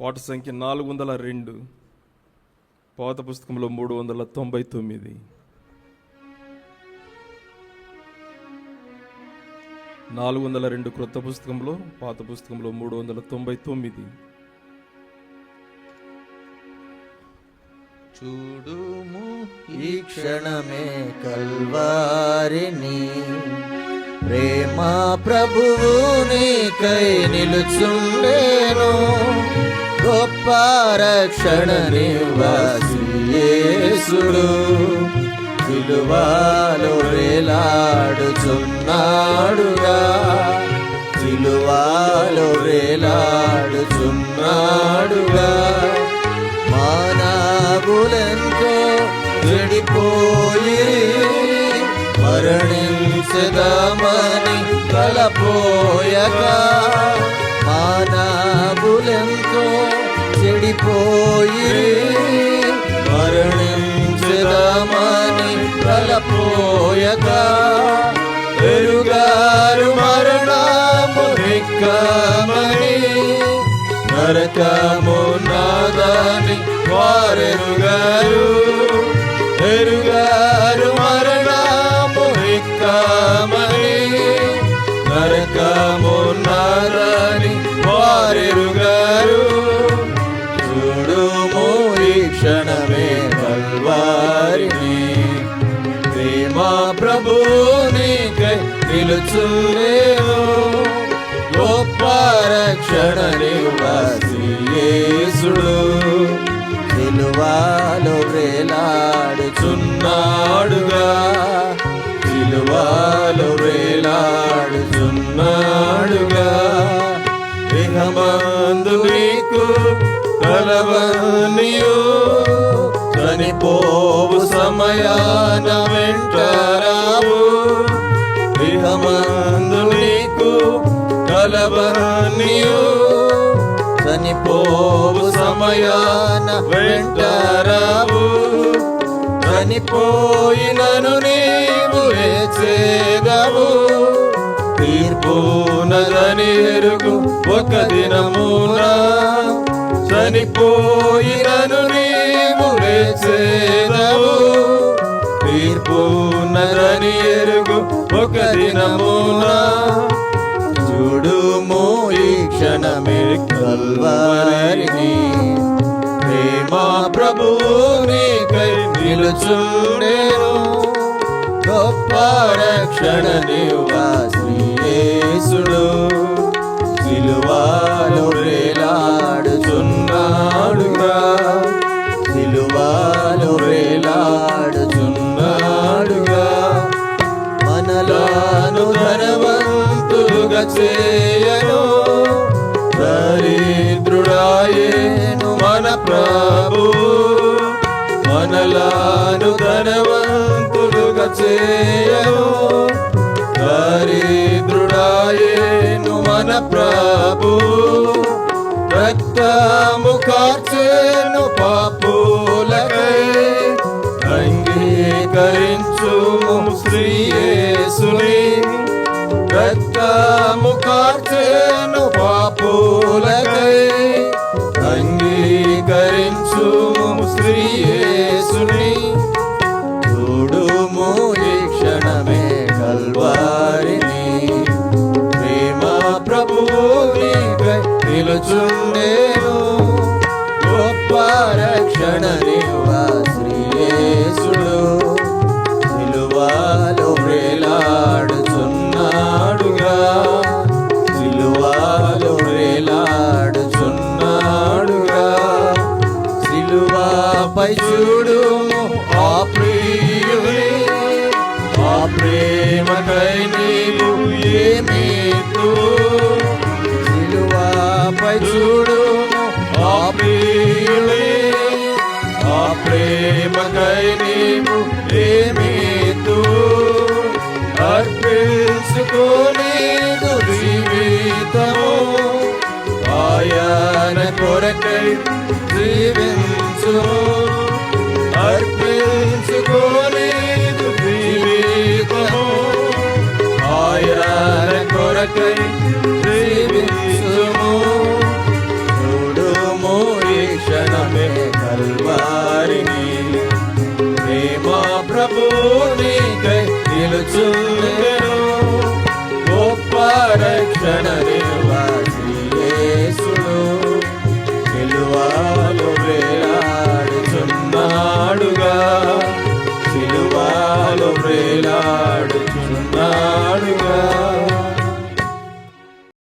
పాట సంఖ్య నాలుగు వందల రెండు. పాత పుస్తకంలో మూడు వందల తొంభై తొమ్మిది. నాలుగు వందల రెండు క్రొత్త పుస్తకంలో పాత పుస్తకంలో మూడు వందల తొంభై తొమ్మిది. చూడుము ఈ క్షణమే కల్వారిని. ప్రేమ ప్రభువు నీకై నిలుచుండేను. కృపారక్షణ రక్షణ విలువలో వేలాడుచున్నాడుగా. విలువలో వేలాడుచున్నాడుగా. మానవులెంతో విడిపోయి మరణించదామని కలపోయగా మానవులెంతో చెడిపోయి మరణించదమని తలపోయక ఎరుగారు మరణము రిక్కమని నరకము నాదాని వారెరుగారు. ఎరుగారు క్షణమే కల్వారిని. ప్రేమా ప్రభు నీకై నిలుచులేను గొప్ప రక్షణ నివాసియేసుడు సిలువాలో వేలాడుచున్నాడుగా. సిలువాలో వేలాడుచున్నాడుగా. విహమందు నీకు కలవనియు చనిపోవు సమయాన వెంటరావు. గృహమందు నీకు కలవనియు చనిపోవు సమయాన వెంటరావు. చనిపోయినను నీవు చేదవు తీర్పు నదని ఎరుగు ఒక దినమునా చనిపోయినను నీవు లేచేదవు తీర్పు నదని ఎరుగు ఒక దినమున. చూడుము ఈ క్షణమే కల్వారిని. ప్రేమా ప్రభు నీకై నిలుచుండేను. గొప్ప రక్షణ చేయను దరిద్రుడాయేను మన ప్రభు. రక్తము కార్చేను పాప నిలుచుండేను. గొప్ప రక్షణ శ్రీయేసుడు. సిలువాలో వేలాడుచున్నాడుగా. సిలువాలో వేలాడుచున్నాడుగా. సిలువాపై చూడు జీవించు. అర్పించుకోలేదు జీవితము. ఆయన కొరకై జీవించుము. చూడుము ఈ క్షణమే కల్వారిని.